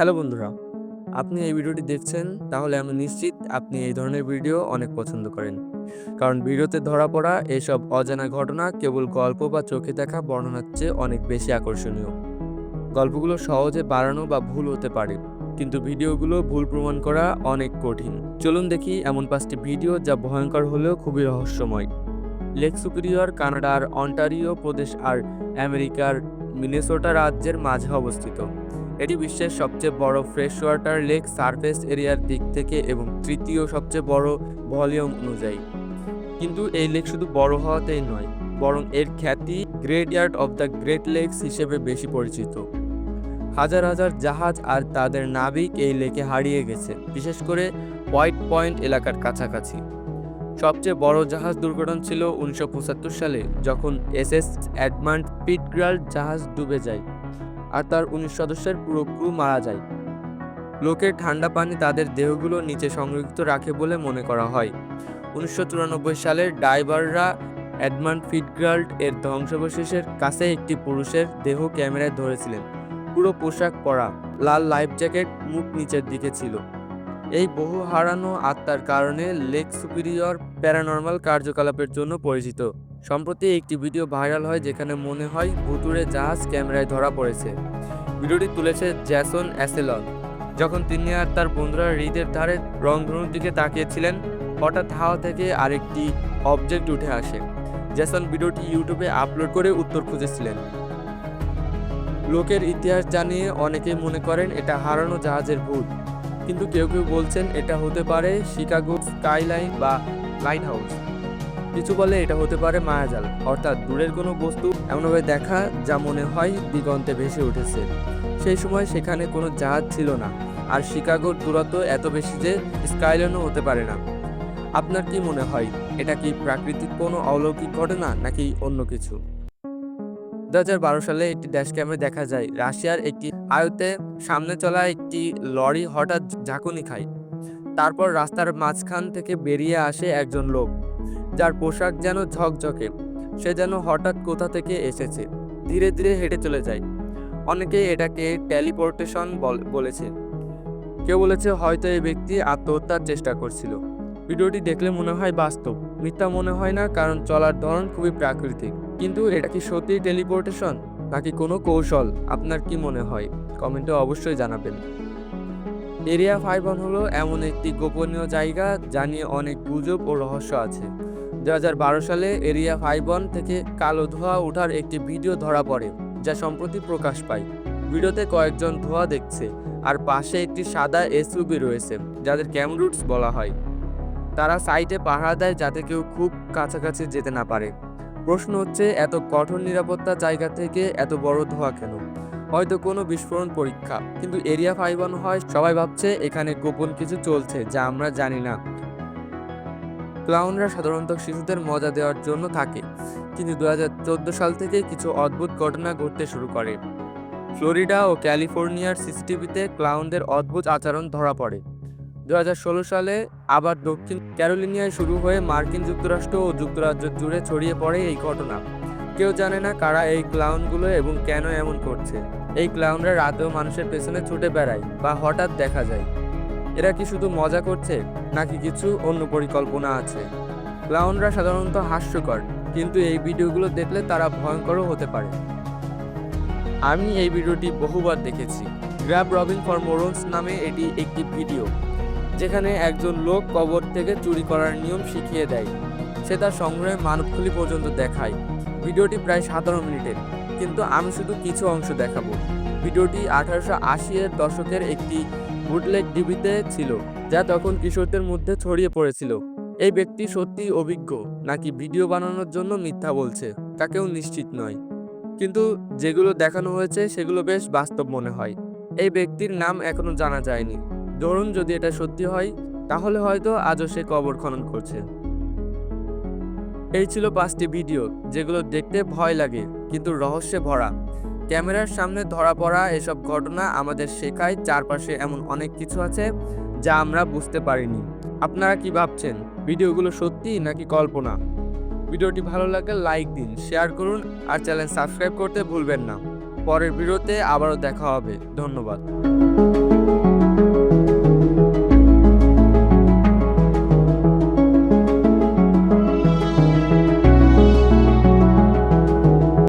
Hello বন্ধুরা, আপনি এই ভিডিওটি দেখছেন, তাহলে আমি নিশ্চিত আপনি এই ধরনের ভিডিও অনেক পছন্দ করেন। কারণ ভিডিওতে ধরা পড়া এসব অজানা ঘটনা কেবল গল্প বা চোখে দেখা বর্ণনার চেয়ে অনেক বেশি আকর্ষণীয়। গল্পগুলো সহজে বাড়ানো বা ভুল হতে পারে, কিন্তু ভিডিওগুলো ভুল প্রমাণ করা অনেক কঠিন। চলুন দেখি এমন পাঁচটি ভিডিও যা ভয়ঙ্কর হলেও খুবই রহস্যময়। লেক সুপিরিয়র, কানাডার অন্টারিও প্রদেশ আর আমেরিকার মিনেসোটা রাজ্যের মাঝে অবস্থিত। এটি বিশ্বের সবচেয়ে বড় ফ্রেশ ওয়াটার লেক সারফেস এরিয়ার দিক থেকে এবং তৃতীয় সবচেয়ে বড় ভলিউম অনুযায়ী। কিন্তু এই লেক শুধু বড় হওয়াতেই নয়, বরং এর খ্যাতি graveyard of the Great Lakes হিসেবে বেশি পরিচিত। হাজার হাজার জাহাজ আর তাদের নাবিক এই লেকে হারিয়ে গেছে, বিশেষ করে হোয়াইট পয়েন্ট এলাকার কাছাকাছি। সবচেয়ে বড় জাহাজ দুর্ঘটনা ছিল উনিশশো পঁচাত্তর সালে, যখন এস এস অ্যাডমান্ড পিটগ্রাল্ড জাহাজ ডুবে যায়। আর তার উনিশ সদস্যের পুরো ক্রু মারা যায়। লোকের ঠান্ডা পানি তাদের দেহগুলো নিচে সংরক্ষিত রাখে বলে মনে করা হয়। উনিশশো সালের ডাইভাররা অ্যাডমান্ড ফিটগ্রাল্ড এর ধ্বংসাবশেষের কাছে একটি পুরুষের দেহ ক্যামেরায় ধরেছিলেন। পুরো পোশাক পরা, লাল লাইফ জ্যাকেট, মুখ নিচের দিকে ছিল। এই বহু হারানো আত্মার কারণে লেক সুপিরিয়র প্যারানর্মাল কার্যকলাপের জন্য পরিচিত। সম্প্রতি একটি ভিডিও ভাইরাল হয় যেখানে মনে হয় ভুতুরে জাহাজ ক্যামেরায় ধরা পড়েছে। ভিডিওটি তুলেছে জ্যাসন অ্যাসেলন। যখন তিনি আর তার বন্ধুরা হৃদের ধারে রংধনুর দিকে তাকিয়েছিলেন, হঠাৎ হাওয়া থেকে আরেকটি অবজেক্ট উঠে আসে। জ্যাসন ভিডিওটি ইউটিউবে আপলোড করে উত্তর খুঁজেছিলেন। লোকের ইতিহাস জানিয়ে অনেকেই মনে করেন এটা হারানো জাহাজের ভূত। কিন্তু কেউ কেউ বলছেন এটা হতে পারে শিকাগো স্কাইলাইন বা লাইট হাউস কিছু বলে এটা হতে পারে মায়াজাল। অর্থাৎ দূরের কোনো বস্তু এমনভাবে দেখা যা মনে হয় দিগন্তে ভেসে উঠেছে। সেই সময় সেখানে কোনো জাহাজ ছিল না। আর শিকাগোর দূরত্ব এত বেশি যে স্কাইলাইনও হতে পারে না। আপনার কি মনে হয়, এটা কি প্রাকৃতিক কোনো অলৌকিক ঘটনা নাকি অন্য কিছু? দু হাজার বারো সালে একটি ড্যাশ ক্যামে দেখা যায়, রাশিয়ার একটি আয়তে সামনে চলা একটি লরি হঠাৎ ঝাঁকুনি খায়। তারপর রাস্তার মাঝখান থেকে বেরিয়ে আসে একজন লোক। যার পোশাক যেন ঝকঝকে, সে যেন হঠাৎ কোথা থেকে এসেছে, ধীরে ধীরে হেঁটে চলে যায়। অনেকে এটাকে টেলিপোর্টেশন বলেছে। কেউ বলেছে হয়তো এই ব্যক্তি আত্মহত্যার চেষ্টা করছিল। ভিডিওটি দেখলে মনে হয় বাস্তব, মিথ্যা মনে হয় না কারণ চলার ধরন খুবই প্রাকৃতিক। কিন্তু এটা কি সত্যি টেলিপোর্টেশন, নাকি কোনো কৌশল, আপনার কি মনে হয়? কমেন্টে অবশ্যই জানাবেন। এরিয়া ফাইভ হলো এমন একটি গোপনীয় জায়গা যা নিয়ে অনেক গুজব ও রহস্য আছে। দু হাজার বারো সালে এরিয়া ফাইভ ওয়ান থেকে কালো ধোঁয়া ওঠার একটি ভিডিও ধরা পড়ে, যা সম্প্রতি প্রকাশ পায়। ভিডিওতে কয়েকজন ধোঁয়া দেখছে, আর পাশে একটি সাদা এসইউবি রয়েছে, যাদের ক্যামরুটস বলা হয়। তারা সাইটে পাহারা দেয় যাতে কেউ খুব কাছাকাছি যেতে না পারে। প্রশ্ন হচ্ছে, এত কঠোর নিরাপত্তা জায়গা থেকে এত বড় ধোঁয়া কেন? হয়তো কোনো বিস্ফোরণ পরীক্ষা, কিন্তু এরিয়া ফাইভ হয়, সবাই ভাবছে এখানে গোপন কিছু চলছে, যা আমরা জানি না। ক্লাউনরা সাধারণত শিশুদের মজা দেওয়ার জন্য থাকে, কিন্তু দু হাজার চোদ্দ সাল থেকে কিছু অদ্ভুত ঘটনা ঘটতে শুরু করে। ফ্লোরিডা ও ক্যালিফোর্নিয়ার সিসিটিভিতে ক্লাউনদের অদ্ভুত আচরণ ধরা পড়ে। দু হাজার ষোলো সালে আবার দক্ষিণ ক্যারোলিনিয়ায় শুরু হয়ে মার্কিন যুক্তরাষ্ট্র ও যুক্তরাজ্য জুড়ে ছড়িয়ে পড়ে এই ঘটনা। কেউ জানে না কারা এই ক্লাউনগুলো এবং কেন এমন করছে। এই ক্লাউনরা রাতেও মানুষের পেছনে ছুটে বেড়ায় বা হঠাৎ দেখা যায়। এরা কি শুধু মজা করছে, নাকি কিছু অন্য পরিকল্পনা আছে? ক্লাউনরা সাধারণত হাস্যকর, কিন্তু এই ভিডিওগুলো দেখলে তারা ভয়ঙ্করও হতে পারে। আমি এই ভিডিওটি বহুবার দেখেছি। গ্র্যাব রবিন ফর মোরন্স নামে এটি একটি ভিডিও, যেখানে একজন লোক কবর থেকে চুরি করার নিয়ম শিখিয়ে দেয়। সে তার সংগ্রহে মানবখুলি পর্যন্ত দেখায়। ভিডিওটি প্রায় সতেরো মিনিটের, কিন্তু আমি শুধু কিছু অংশ দেখাবো। ভিডিওটি আঠারোশো আশি এর দশকের একটি বুটলেগ ডিবিতে ছিল, যা তখন কিশোরদের মধ্যে ছড়িয়ে পড়েছিল। এই ব্যক্তি সত্যি অভিজ্ঞ, নাকি ভিডিও বানানোর জন্য মিথ্যা বলছে, তা কেউ নিশ্চিত নয়। কিন্তু যেগুলো দেখানো হয়েছে, সেগুলো বেশ বাস্তব মনে হয়। এই ব্যক্তির নাম এখনও জানা যায়নি। ধরুন যদি এটা সত্যি হয়, তাহলে হয়তো আজও সে কবর খনন করছে। এই ছিল পাঁচটি ভিডিও, যেগুলো দেখতে ভয় লাগে, কিন্তু রহস্যে ভরা। ক্যামেরার সামনে ধরা পড়া এসব ঘটনা আমাদের শেখায়। চারপাশে এমন অনেক কিছু আছে যা আমরা বুঝতে পারিনি। আপনারা কি ভাবছেন, ভিডিওগুলো সত্যি নাকি কল্পনা? ভিডিওটি ভালো লাগলে লাইক দিন, শেয়ার করুন আর চ্যানেল সাবস্ক্রাইব করতে ভুলবেন না। পরের ভিডিওতে আবারও দেখা হবে। ধন্যবাদ।